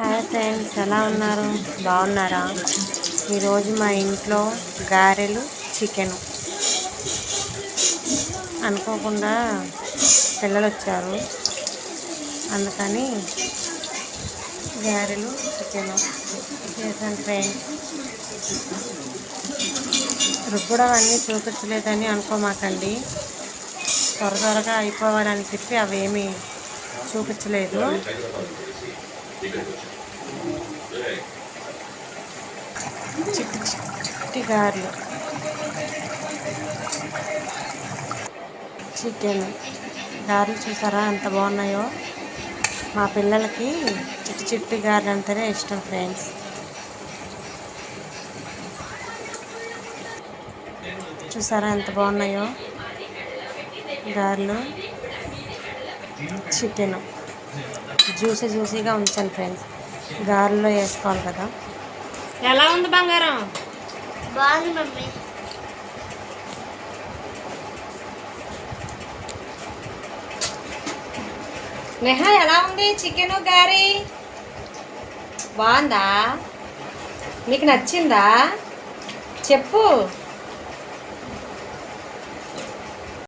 Hi friends ఎలా ఉన్నారు? బాగున్నారా? ఈరోజు మా ఇంట్లో గారెలు చికెన్. అనుకోకుండా పిల్లలు వచ్చారు అందుకని గారెలు చికెను చేశాను ఫ్రెండ్స్. రుబ్బడం అన్నీ చూపించలేదని అనుకోమాకండి. త్వర త్వరగా అయిపోవాలని చెప్పి అవేమీ చూపించలేదు. చిట్టి చిట్టి గారెలు చికెన్. గారెలు చూసారా? ఎంత బాగున్నాయో. మా పిల్లలకి చిట్టి చిట్టి గారెలు అంటేనే ఇష్టం ఫ్రెండ్స్. చూసారా ఎంత బాగున్నాయో. గారెలు. చికెన్. జ్యూసీ జ్యూసీగా ఉంచాను ఫ్రెండ్స్. గారెలో వేసుకోవాలి కదా. ఎలా ఉంది బంగారం? బాగుంది మమ్మీ. నెహ ఎలా ఉంది చికెన్ గారి? బాగుందా? మీకు నచ్చిందా? చెప్పు.